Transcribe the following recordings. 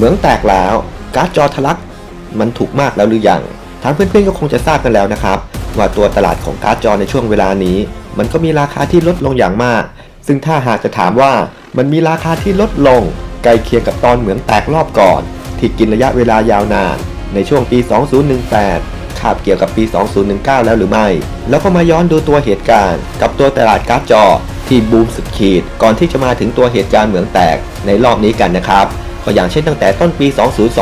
เหมืองแตกแล้วการ์ดจอทะลักมันถูกมากแล้วหรือยังทางเพื่อนๆก็คงจะทราบกันแล้วนะครับ ว่าตัวตลาดของการ์ดจอในช่วงเวลานี้ มันก็มีราคาที่ลดลงอย่างมาก ซึ่งถ้าหากจะถามว่ามันมีราคาที่ลดลงใกล้เคียงกับตอนเหมืองแตกรอบก่อน ที่กินระยะเวลายาวนาน ในช่วงปี 2018คาบเกี่ยวกับปี 2019 แล้วหรือไม่ แล้วก็มาย้อนดูตัวเหตุการณ์ กับตัวตลาดการ์ดจอที่บูมสุดขีดก่อนที่จะมาถึงตัวเหตุการณ์เหมืองแตกในรอบนี้กันนะครับ ก็อย่างเช่นตั้งแต่ต้นปี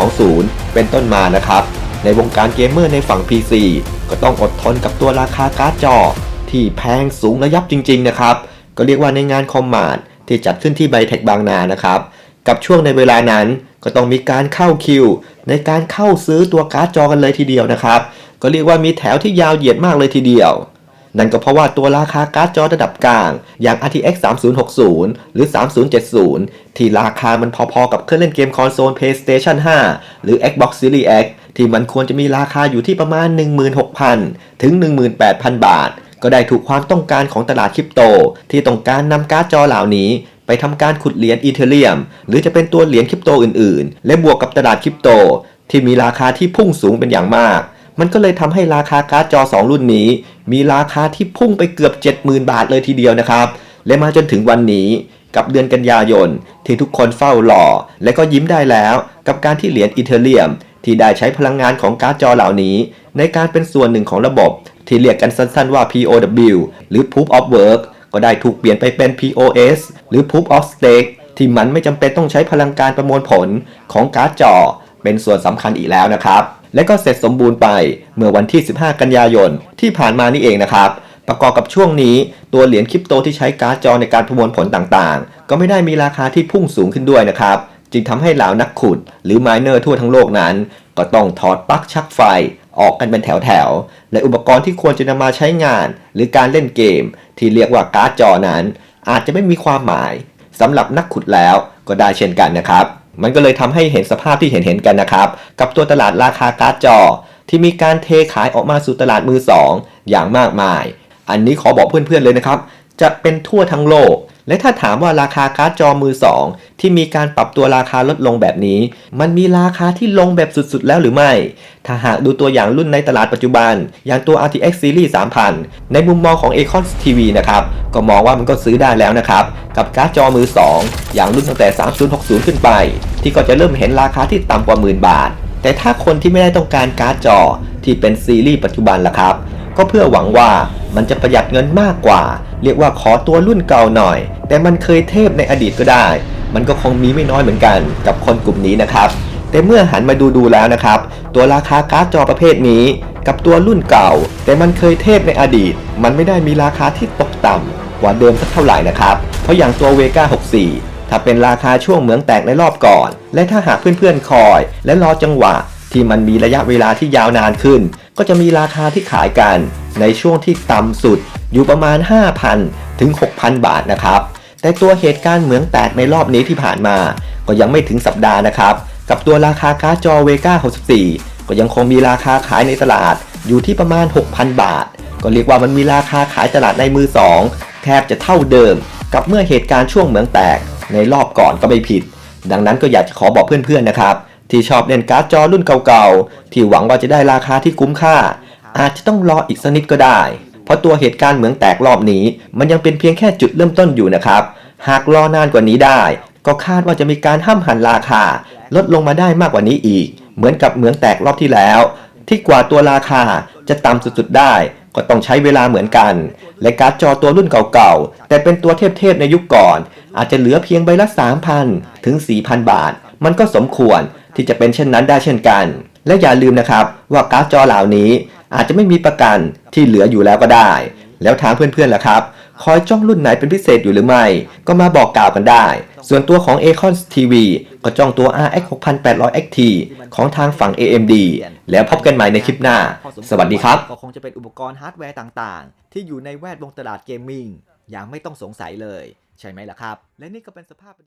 2020 เป็นต้นมานะครับ ในวงการเกมเมอร์ในฝั่ง PC ก็ต้องอดทนกับตัวราคาการ์ดจอ ที่แพงสูงระยับจริง ๆ นะครับ ก็เรียกว่าในงานคอมมานด์ที่จัดขึ้นที่ไบเทคบางนานะครับ กับช่วงในเวลานั้นก็ต้องมีการเข้าคิว ในการเข้าซื้อตัวการ์ดจอกันเลยทีเดียวนะครับ ก็เรียกว่ามีแถวที่ยาวเหยียดมากเลยทีเดียว นั่นก็เพราะว่าตัวราคาการ์ดจอระดับกลาง อย่าง RTX 3060 หรือ 3070 ที่ราคามันพอๆกับเครื่องเล่นเกมคอนโซล PlayStation 5 หรือ Xbox Series X ที่มันควรจะมีราคาอยู่ที่ประมาณ 16,000 ถึง 18,000 บาท ก็ได้ถูกความต้องการของตลาดคริปโต ที่ต้องการนำการ์ดจอเหล่านี้ไปทำการขุดเหรียญอีเทเรียม หรือจะเป็นตัวเหรียญคริปโตอื่นๆ และบวกกับตลาดคริปโต ที่มีราคาที่พุ่งสูงเป็นอย่างมาก มันก็เลยทำให้ราคาการ์ดจอ 2 รุ่นนี้ มีราคาที่พุ่งไปเกือบ 70,000 บาทเลยทีเดียวนะครับ และมาจนถึงวันนี้กับเดือนกันยายน ที่ทุกคนเฝ้ารอและก็ยิ้มได้แล้ว กับการที่เหรียญอีเทเรียม ที่ได้ใช้พลังงานของการ์ดจอเหล่านี้ ในการเป็นส่วนหนึ่งของระบบ ที่เรียกกันสั้นๆว่า POW หรือ Proof of Work ก็ได้ถูกเปลี่ยนไปเป็น POS หรือ Proof of Stake ที่มันไม่จำเป็นต้องใช้พลังการประมวลผลของการ์ดจอ เป็นส่วนสำคัญอีกแล้วนะครับ และก็เสร็จสมบูรณ์ไปเมื่อวันที่ 15 กันยายนที่ผ่านมานี่เองนะครับ ประกอบกับช่วงนี้ตัวเหรียญคริปโตที่ใช้การ์ดจอในการประมวลผลต่างๆ ก็ไม่ได้มีราคาที่พุ่งสูงขึ้นด้วยนะครับ จึงทำให้เหล่านักขุด หรือไมเนอร์ทั่วทั้งโลกนั้น ก็ต้องถอดปลั๊กชักไฟออกกันเป็นแถวๆ และอุปกรณ์ที่ควรจะนำมาใช้งาน หรือการเล่นเกม ที่เรียกว่าการ์ดจอนั้น อาจจะไม่มีความหมายสำหรับนักขุดแล้วก็ได้เช่นกันนะครับ มันก็เลยทำให้เห็นสภาพที่เห็นเห็นกันนะครับ กับตัวตลาดราคาการ์ดจอ ที่มีการเทขายออกมาสู่ตลาดมือสองอย่างมากมาย อันนี้ขอบอกเพื่อนๆเลยนะครับ จะเป็นทั่วทั้งโลก และถ้าถามว่าราคาการ์ดจอมือสองที่มีการปรับตัวราคาลดลงแบบนี้ มันมีราคาที่ลงแบบสุดๆ แล้วหรือไม่ ถ้าหากดูตัวอย่างรุ่นในตลาดปัจจุบัน อย่างตัว RTX Series 3000 ในมุมมองของ Acon TV นะครับ ก็มองว่ามันก็ซื้อได้แล้วนะครับ กับการ์ดจอมือ 2 อย่างรุ่นตั้งแต่ 3060 ขึ้นไป ที่ก็จะเริ่มเห็นราคาที่ต่ำกว่าหมื่นบาท แต่ถ้าคนที่ไม่ได้ต้องการการ์ดจอที่เป็นซีรีส์ปัจจุบันล่ะครับ ก็เพื่อหวังว่ามันจะประหยัดเงินมากกว่า เรียกว่าขอตัวรุ่นเก่าหน่อย แต่มันเคยเทพในอดีตก็ได้ มันก็คงมีไม่น้อยเหมือนกันกับคนกลุ่มนี้นะครับแต่เมื่อหันมาดูดูๆแล้วนะครับ ตัวราคาการ์ดจอประเภทนี้ กับตัวรุ่นเก่า แต่มันเคยเทพในอดีต มันไม่ได้มีราคาที่ตกต่ำกว่าเดิมสักเท่าไหร่นะครับ เพราะอย่างตัว Vega 64 ถ้าเป็นราคาช่วงเหมืองแตกในรอบก่อน และถ้าหากเพื่อนๆคอย และรอจังหวะที่มันมีระยะเวลาที่ยาวนานขึ้น ก็จะมีราคาที่ขายกันในช่วงที่ต่ำสุดอยู่ประมาณ 5,000 ถึง 6,000 บาทนะครับ แต่ตัวเหตุการณ์เหมืองแตกในรอบนี้ที่ผ่านมา ก็ยังไม่ถึงสัปดาห์นะครับ กับตัวราคาการ์ดจอ Vega 64 ก็ยังคงมีราคาขายในตลาดอยู่ที่ประมาณ 6,000 บาท ก็เรียกว่ามันมีราคาขายตลาดในมือสองแทบจะเท่าเดิม กับเมื่อเหตุการณ์ช่วงเหมืองแตกในรอบก่อนก็ไม่ผิด ดังนั้นก็อยากจะขอบอกเพื่อนๆนะครับ ที่ชอบเล่นการ์ดจอรุ่นเก่าๆ ที่หวังว่าจะได้ราคาที่คุ้มค่า อาจจะต้องรออีกสักนิดก็ได้ เพราะตัวเหตุการณ์เหมืองแตกรอบนี้ มันยังเป็นเพียงแค่จุดเริ่มต้นอยู่นะครับ หากรอนานกว่านี้ได้ ก็คาดว่าจะมีการห้ามหันราคา ลดลงมาได้มากกว่านี้อีก เหมือนกับเหมืองแตกรอบที่แล้ว ที่กว่าตัวราคาจะต่ำสุดๆได้ ก็ต้องใช้เวลาเหมือนกัน และการ์ดจอตัวรุ่นเก่าๆ แต่เป็นตัวเทพๆในยุคก่อน อาจจะเหลือเพียงใบละ 3,000 ถึง 4,000 บาท มันก็สมควรที่จะเป็นเช่นนั้นได้เช่นกัน และอย่าลืมนะครับว่าการ์ดจอเหล่านี้อาจจะไม่มีประกันที่เหลืออยู่แล้วก็ได้ แล้วถามเพื่อนๆล่ะครับ คอยจ้องรุ่นไหนเป็นพิเศษอยู่หรือไม่ ก็มาบอกกล่าวกันได้ ส่วนตัวของ Acon TV ก็จ้องตัว RX 6800 XT ของทางฝั่ง AMD แล้วพบกันใหม่ในคลิปหน้า สวัสดีครับ ก็คงจะเป็นอุปกรณ์ฮาร์ดแวร์ต่างๆ ที่อยู่ในแวดวงตลาดเกมมิ่งอย่างไม่ต้องสงสัยเลย ใช่ไหมล่ะครับ และนี่ก็เป็นสภาพบรรยากาศ